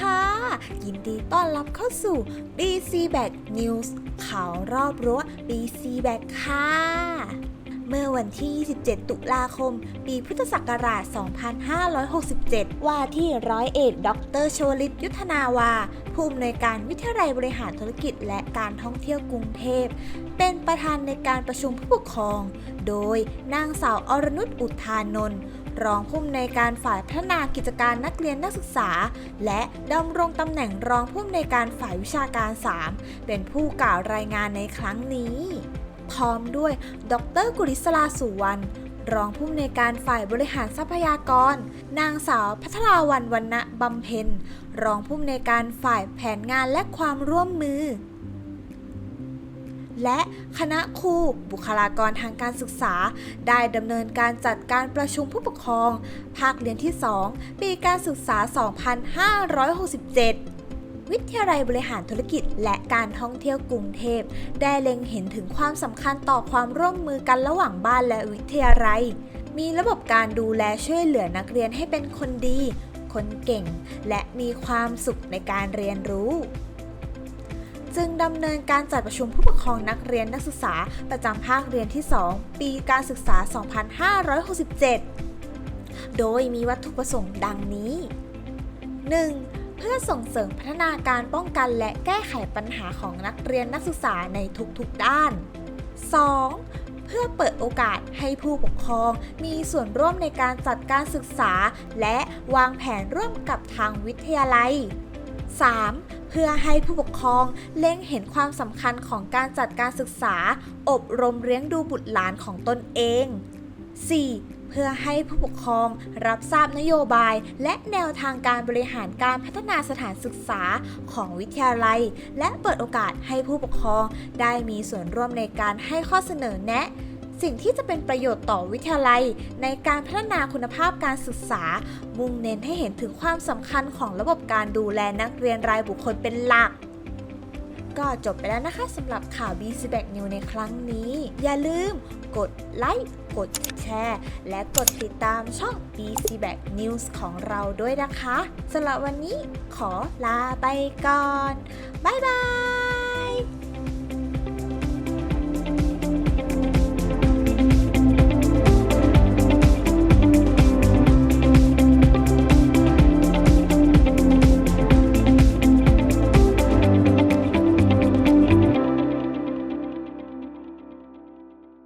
ค่ะ ยินดีต้อนรับเข้าสู่ BC Back News ข่าวรอบรั้ว BC Back ค่ะ เมื่อวันที่ 27 ตุลาคม ปีพุทธศักราช 2567 ว่าที่ร้อยเอกดรโชลิตยุทธนาวา ผู้อำนวยการวิทยาลัยบริหารธุรกิจและการท่องเที่ยวกรุงเทพ เป็นประธานในการประชุมผู้ปกครอง โดยนางสาวอรนุชอุทานนท์รองผู้อำนวยการฝ่ายพัฒนากิจการนักเรียนนักศึกษา และดำรงตำแหน่งรองผู้อำนวยการฝ่ายวิชาการ 3 เป็นผู้กล่าวรายงานในครั้งนี้ พร้อมด้วย ดรกุลิศลาสุวรรณรองผู้อำนวยการฝ่ายบริหารทรัพยากร นางสาวพัทราวันวรรณบำเพ็ญรองผู้อำนวยการฝ่ายแผนงานและความร่วมมือ และคณะครูบุคลากรทางการศึกษา ได้ดำเนินการจัดการประชุมผู้ปกครอง ภาคเรียนที่ 2 ปีการศึกษา 2567 วิทยาลัยบริหารธุรกิจ และการท่องเที่ยวกรุงเทพ ได้เล็งเห็นถึงความสำคัญต่อความร่วมมือกันระหว่างบ้านและวิทยาลัย มีระบบการดูแลช่วยเหลือนักเรียนให้เป็นคนดี คนเก่ง และมีความสุขในการเรียนรู้จึงดำเนินการจัดประชุมผู้ปกครองนักเรียนนักศึกษาประจำภาคเรียนที่ 2 ปีการศึกษา 2567 โดยมีวัตถุประสงค์ดังนี้ 1. เพื่อส่งเสริมพัฒนาการป้องกันและแก้ไขปัญหาของนักเรียนนักศึกษาในทุกๆด้าน 2. เพื่อเปิดโอกาสให้ผู้ปกครองมีส่วนร่วมในการจัดการศึกษา และวางแผนร่วมกับทางวิทยาลัย 3. เพื่อให้ผู้ปกครองเล็งเห็นความสำคัญของการจัดการศึกษา อบรมเลี้ยงดูบุตรหลานของตนเอง 4. เพื่อให้ผู้ปกครองรับทราบนโยบาย และแนวทางการบริหารการพัฒนาสถานศึกษาของวิทยาลัย และเปิดโอกาสให้ผู้ปกครองได้มีส่วนร่วมในการให้ข้อเสนอแนะสิ่งที่จะเป็นประโยชน์ต่อวิทยาลัย ในการพัฒนาคุณภาพการศึกษา มุ่งเน้นให้เห็นถึงความสำคัญของระบบการดูแลนักเรียนรายบุคคลเป็นหลัก ก็จบไปแล้วนะคะสำหรับข่าว b c b a c News ในครั้งนี้ อย่าลืมกดไลค์กดแชร์ และกดติดตามช่อง b c b a c News ของเราด้วยนะคะสำหรับวันนี้ขอลาไปก่อน บ๊ายบาย